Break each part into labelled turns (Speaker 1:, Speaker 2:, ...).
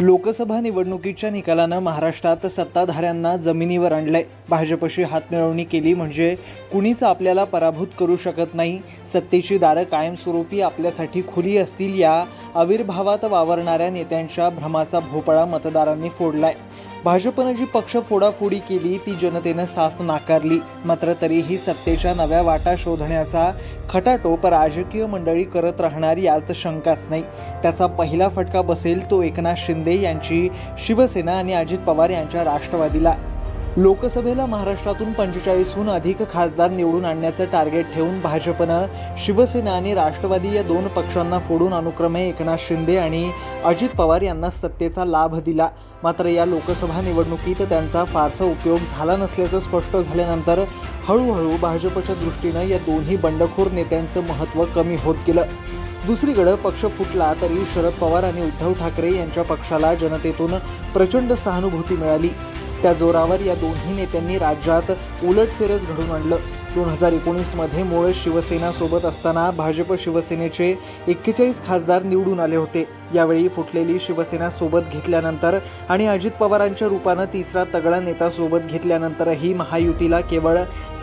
Speaker 1: लोकसभा निवडणुकीच्या निकालानं महाराष्ट्रात सत्ताधाऱ्यांना जमिनीवर आणलंय. भाजपशी हातमिळवणी केली म्हणजे कुणीच आपल्याला पराभूत करू शकत नाही. सत्तेची दारं कायमस्वरूपी आपल्यासाठी खुली असतील या आविर्भावात वावरणाऱ्या नेत्यांच्या भ्रमाचा भोपळा मतदारांनी फोडलाय. भाजपनं जी पक्ष फोडाफोडी केली ती जनतेनं साफ नाकारली. मात्र तरीही सत्तेच्या नव्या वाटा शोधण्याचा खटाटोप राजकीय मंडळी करत राहणार यात शंकाच नाही. त्याचा पहिला फटका बसेल तो एकनाथ शिंदे यांची शिवसेना आणि अजित पवार यांच्या राष्ट्रवादीला. लोकसभेला महाराष्ट्रातून पंचेचाळीसहून अधिक खासदार निवडून आणण्याचं टार्गेट ठेवून भाजपनं शिवसेना आणि राष्ट्रवादी या दोन पक्षांना फोडून अनुक्रमे एकनाथ शिंदे आणि अजित पवार यांना सत्तेचा लाभ दिला. मात्र या लोकसभा निवडणुकीत त्यांचा फारसा उपयोग झाला नसल्याचं स्पष्ट झाल्यानंतर हळूहळू भाजपच्या दृष्टीनं या दोन्ही बंडखोर नेत्यांचं महत्त्व कमी होत गेलं. दुसरीकडं पक्ष फुटला तरी शरद पवार आणि उद्धव ठाकरे यांच्या पक्षाला जनतेतून प्रचंड सहानुभूती मिळाली. त्या जोरावर या दोन्ही नेत्यांनी राज्यात उलटफेरच घडून आणलं. दोन हजार एकोणीसमध्ये मुळे शिवसेना सोबत असताना भाजप शिवसेनेचे एक्केचाळीस खासदार निवडून आले होते. यावेळी फुटलेली शिवसेना सोबत घेतल्यानंतर आणि अजित पवारांच्या रूपानं तिसरा तगडा नेता सोबत घेतल्यानंतरही महायुतीला केवळ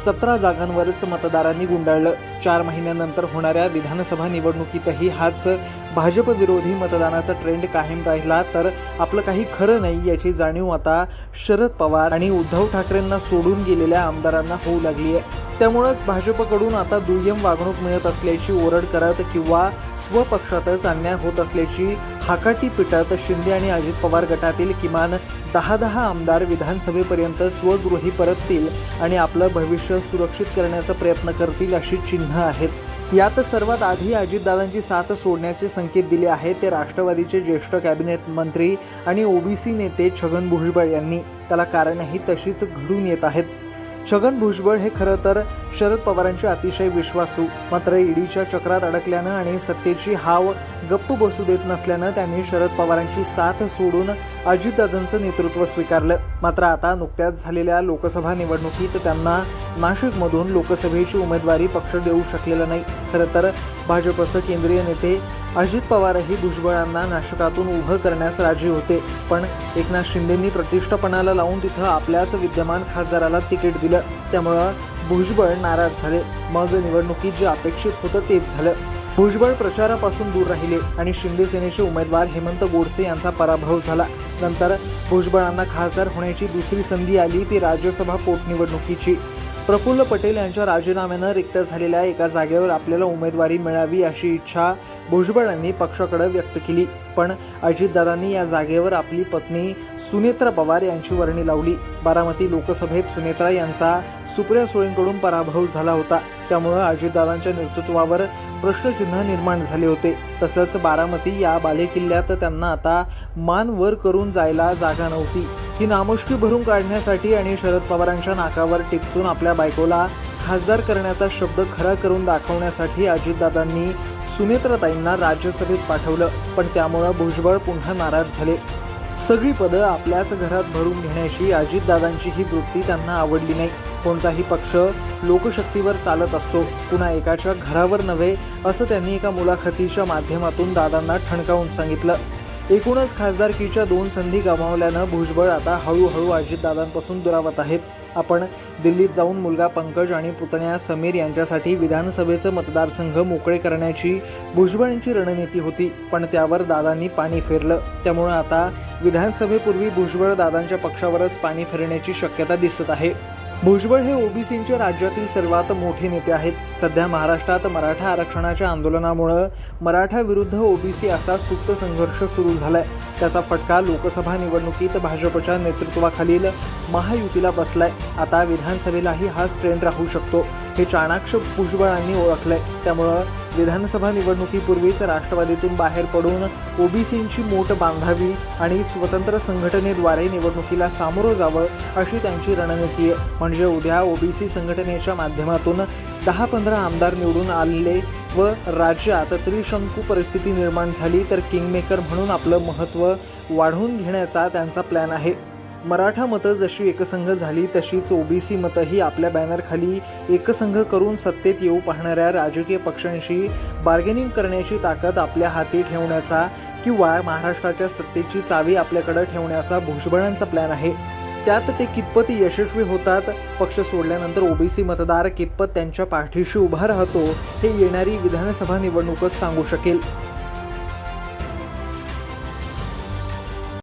Speaker 1: सतरा जागांवरच मतदारांनी गुंडाळलं. चार महिन्यानंतर होणाऱ्या विधानसभा निवडणुकीतही हाच भाजप विरोधी मतदानाचा ट्रेंड कायम राहिला तर आपलं काही खरं नाही याची जाणीव आता शरद पवार आणि उद्धव ठाकरेंना सोडून गेलेल्या आमदारांना होऊ लागली आहे त्यामुळंच भाजपकडून आता दुय्यम वागणूक मिळत असल्याची ओरड करत किंवा स्वपक्षातच अन्याय होत असल्याची हाकाटी पिटत शिंदे आणि अजित पवार गटातील किमान दहा दहा आमदार विधानसभेपर्यंत स्वगृही परततील आणि आपलं भविष्य सुरक्षित करण्याचा प्रयत्न करतील अशी चिन्ह आहेत. यात सर्वात आधी अजितदादांची साथ सोडण्याचे संकेत दिले आहेत ते राष्ट्रवादीचे ज्येष्ठ कॅबिनेट मंत्री आणि ओबीसी नेते छगन भुजबळ यांनी. त्याला कारणही तशीच घडून येत आहेत. छगन भुजबळ हे खरं तर शरद पवारांचे अतिशय विश्वासू. मात्र ईडीच्या चक्रात अडकल्यानं आणि सत्तेची हाव गप्प बसू देत नसल्यानं त्यांनी शरद पवारांची साथ सोडून अजितदादांचं नेतृत्व स्वीकारलं. मात्र आता नुकत्याच झालेल्या लोकसभा निवडणुकीत त्यांना नाशिकमधून लोकसभेची उमेदवारी पक्ष देऊ शकलेला नाही. खरं तर भाजपचं केंद्रीय नेते अजित पवारही भुजबळांना नाशकातून उभं करण्यास राजी होते. पण एकनाथ शिंदेंनी प्रतिष्ठापणाला लावून तिथं आपल्याच विद्यमान खासदाराला तिकीट दिलं. त्यामुळं भुजबळ नाराज झाले. मग निवडणुकीत जे अपेक्षित होतं तेच झालं. भुजबळ प्रचारापासून दूर राहिले आणि शिंदे सेनेचे उमेदवार हेमंत गोडसे यांचा पराभव झाला. नंतर भुजबळांना खासदार होण्याची दुसरी संधी आली ती राज्यसभा पोटनिवडणुकीची. प्रफुल्ल पटेल यांच्या राजीनाम्यानं रिक्त झालेल्या एका जागेवर आपल्याला उमेदवारी मिळावी अशी इच्छा भुजबळ यांनी पक्षाकडे व्यक्त केली. पण अजितदादांनी या जागेवर आपली पत्नी सुनेत्रा पवार यांची वर्णी लावली. बारामती लोकसभेत सुनेत्रा यांचा सुप्रिया सुळेंकडून पराभव झाला होता. त्यामुळं अजितदादांच्या नेतृत्वावर प्रश्नचिन्ह निर्माण झाले होते. तसंच बारामती या बालेकिल्ल्यात त्यांना आता मान वर करून जायला जागा नव्हती. ही नामुष्की भरून काढण्यासाठी आणि शरद पवारांच्या नाकावर टिपसून आपल्या बायकोला खासदार करण्याचा शब्द खरा करून दाखवण्यासाठी अजितदादांनी सुनेत्रताईंना राज्यसभेत पाठवलं पण त्यामुळं भुजबळ पुन्हा नाराज झाले. सगळी पदं आपल्याच घरात भरून घेण्याची अजितदादांची ही वृत्ती त्यांना आवडली नाही. कोणताही पक्ष लोकशक्तीवर चालत असतो पुन्हा एकाच्या घरावर नव्हे असं त्यांनी एका मुलाखतीच्या माध्यमातून दादांना ठणकावून सांगितलं. एकूणच खासदारकीच्या दोन संधी गमावल्यानं भुजबळ आता हळूहळू अजितदादांपासून दुरावत आहेत. आपण दिल्लीत जाऊन मुलगा पंकज आणि पुतण्या समीर यांच्यासाठी विधानसभेचं मतदारसंघ मोकळे करण्याची भुजबळांची रणनीती होती पण त्यावर दादांनी पाणी फेरलं. त्यामुळं आता विधानसभेपूर्वी भुजबळ दादांच्या पक्षावरच पाणी फिरण्याची शक्यता दिसत आहे. भुजबळ हे ओबीसींच्या राज्यातील सर्वात मोठे नेते आहेत. सध्या महाराष्ट्रात मराठा आरक्षणाच्या आंदोलनामुळं मराठा विरुद्ध ओबीसी असा सुप्त संघर्ष सुरू झालाय. त्याचा फटका लोकसभा निवडणुकीत भाजपच्या नेतृत्वाखालील महायुतीला बसलाय. आता विधानसभेलाही हाच ट्रेंड राहू शकतो. हे चाणाक्ष भुजबळांनी ओळखलंय. त्यामुळं विधानसभा निवडणुकीपूर्वीच राष्ट्रवादीतून बाहेर पडून ओबीसींची मोठ बांधावी आणि स्वतंत्र संघटनेद्वारे निवडणुकीला सामोरं जावं अशी त्यांची रणनीती आहे. म्हणजे उद्या ओबीसी संघटनेच्या माध्यमातून दहा पंधरा आमदार निवडून आलेले व राज्यात त्रिशंकू परिस्थिती निर्माण झाली तर किंगमेकर म्हणून आपलं महत्त्व वाढवून घेण्याचा त्यांचा प्लॅन आहे. मराठा मतं जशी एकसंघ झाली तशीच ओबीसी मतंही आपल्या बॅनरखाली एकसंघ करून सत्तेत येऊ पाहणाऱ्या राजकीय पक्षांशी बार्गेनिंग करण्याची ताकद आपल्या हाती ठेवण्याचा किंवा महाराष्ट्राच्या सत्तेची चावी आपल्याकडे ठेवण्याचा भुजबळांचा प्लॅन आहे. त्यात ते कितपत यशस्वी होतात पक्ष सोडल्यानंतर ओबीसी मतदार कितपत त्यांच्या पाठीशी उभा राहतो हे येणारी विधानसभा निवडणूकच सांगू शकेल.